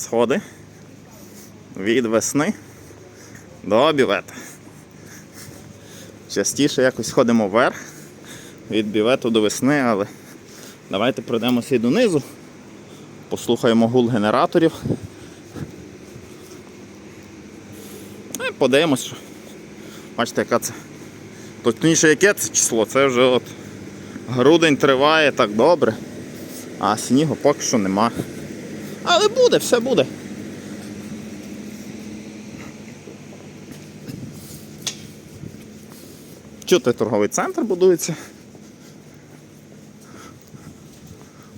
сходи від весни до бівета. Частіше якось ходимо вверх від бівету до весни, але давайте пройдемося і донизу. Послухаємо гул генераторів. Ну, І подивимось, що. Бачите, яка це. Точніше, яке це число? Це вже от грудень триває так добре, а снігу поки що нема. Але буде, все буде. Чути торговий центр будується.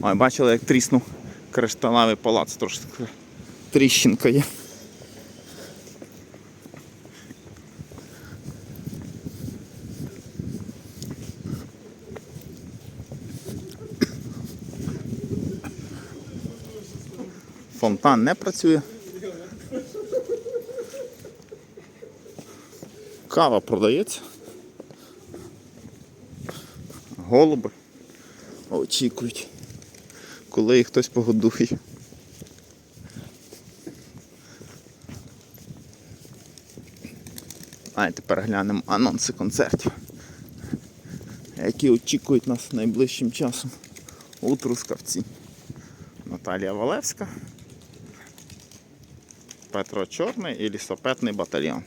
Ой, бачили, як тріснув кришталевий палац, трошки тріщинка є. Фонтан не працює. Кава продається. Голуби очікують, коли їх хтось погодує. А і тепер глянемо анонси концертів, які очікують нас найближчим часом у Трускавці. Наталія Валевська, Петро Чорний і лісопетний батальйон.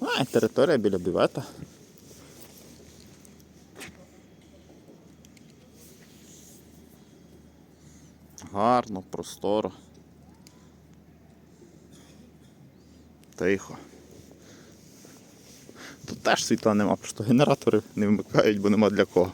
А, територія біля бівета. Гарно, просторо. Тихо. Тут теж світла нема, просто генератори не вмикають, бо нема для кого.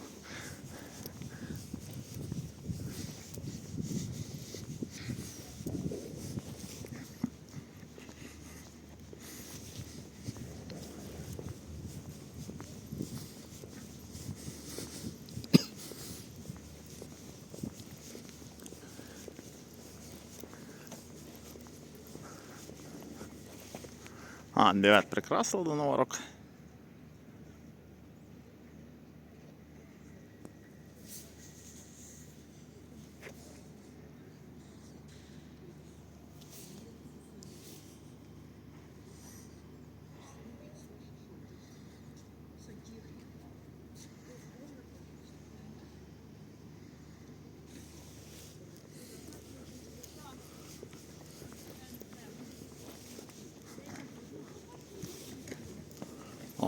А, бівет прикрасили до Нового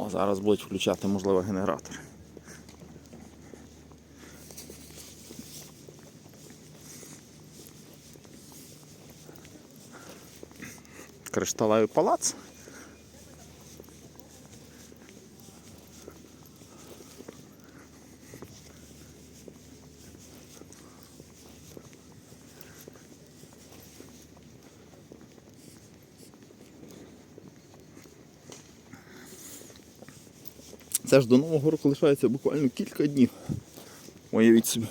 О, зараз будуть включати, можливо, генератор. Кришталевий палац. Це ж до Нового року лишається буквально кілька днів. Уявіть собі.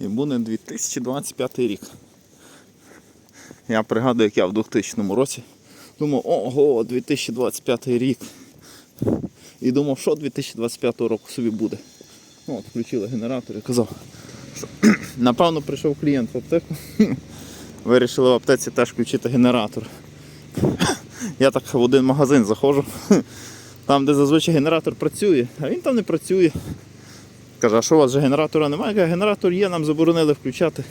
І буде 2025 рік. Я пригадую, як я в 2000 році думав, ого, 2025 рік. І думав, що 2025 року собі буде. Ну, от, включили генератор і казав, що напевно прийшов клієнт в аптеку. Вирішили в аптеці теж включити генератор. Я так в один магазин заходжу. Там, де зазвичай генератор працює, а він там не працює. Каже, а що у вас же генератора немає? Я кажу, генератор є, нам заборонили включати.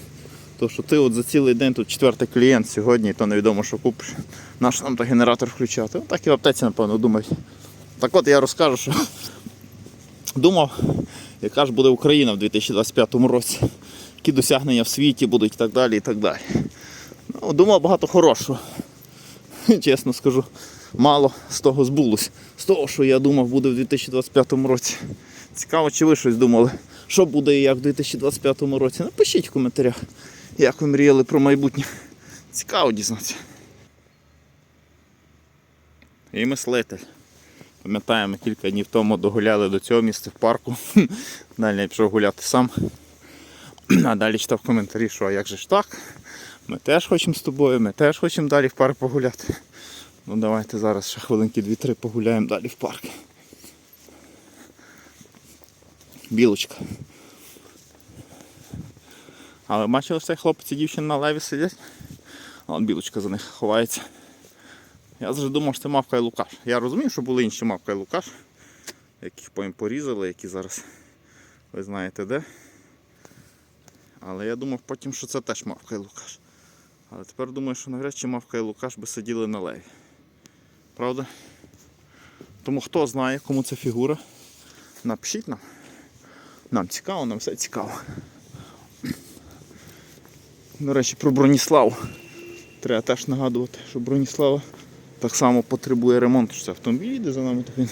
То що ти от за цілий день тут четвертий клієнт сьогодні, то невідомо, що купиш. Наш нам то генератор включати. От так і в аптеці, напевно, думають. Так от я розкажу, що думав, яка ж буде Україна в 2025 році, які досягнення в світі будуть і так далі. і так далі. Ну, Думав багато хорошого. Чесно скажу, мало з того збулось. З того, що я думав, буде в 2025 році. Цікаво, чи ви щось думали, що буде і як в 2025 році. Напишіть в коментарях, як ви мріяли про майбутнє. Цікаво дізнатися. І мислитель. Пам'ятаємо, кілька днів тому догуляли до цього місця в парку. Далі я пішов гуляти сам. А далі читав коментарі, що а як же ж так? Ми теж хочемо з тобою, ми теж хочемо далі в парк погуляти. Ну давайте зараз ще хвилинки 2-3 погуляємо далі в парк. Білочка. Але бачили, цей хлопець і дівчина на леві сидять? От білочка за них ховається. Я завжди думав, що це мавка і Лукаш. Я розумію, що були інші мавка і Лукаш, яких потім порізали, які зараз ви знаєте де. Але я думав потім, що це теж мавка і Лукаш. Але тепер думаю, що навряд чи мавка і Лукаш би сиділи на леві. Правда? Тому хто знає, кому ця фігура, напишіть нам. Нам цікаво, нам все цікаво. До речі, про Броніславу. Треба теж нагадувати, що Броніслава так само потребує ремонту, що це автомобіль їде за нами, так він.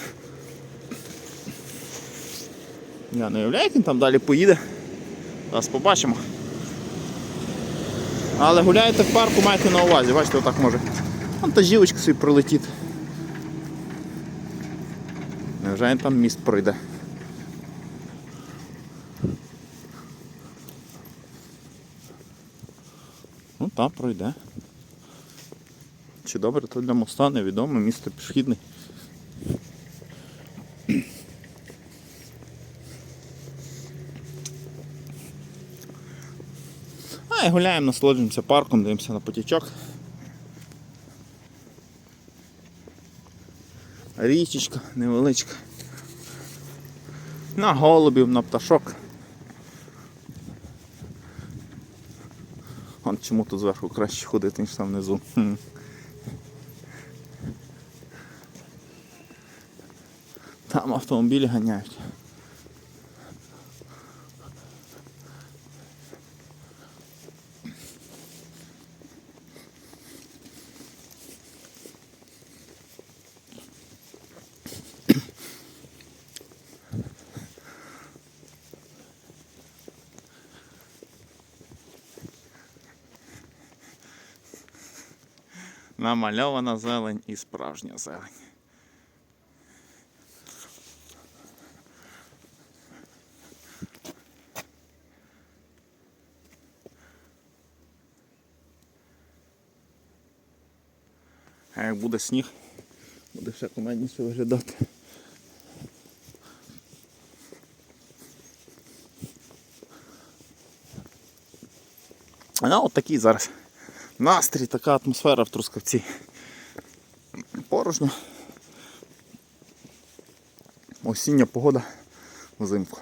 Я не уявляю, як він там далі поїде. Зараз побачимо. Але гуляєте в парку, майте на увазі, бачите, отак може. Вантажівочка собі пролетіти. Невже він там міст пройде? Ну так, пройде. Чи добре то для моста, невідомо, місто пішохідне. А і гуляємо, насолоджуємося парком, дивимося на потічок. Річечка невеличка. На голубів, на пташок. Вон чому тут зверху краще ходити, ніж там внизу. Там автомобілі ганяють. Намальована зелень і справжня зелень. А як буде сніг, буде ще комедніше виглядати. А от такий зараз настрій, така атмосфера в Трускавці. Порожньо. Осіння погода взимку.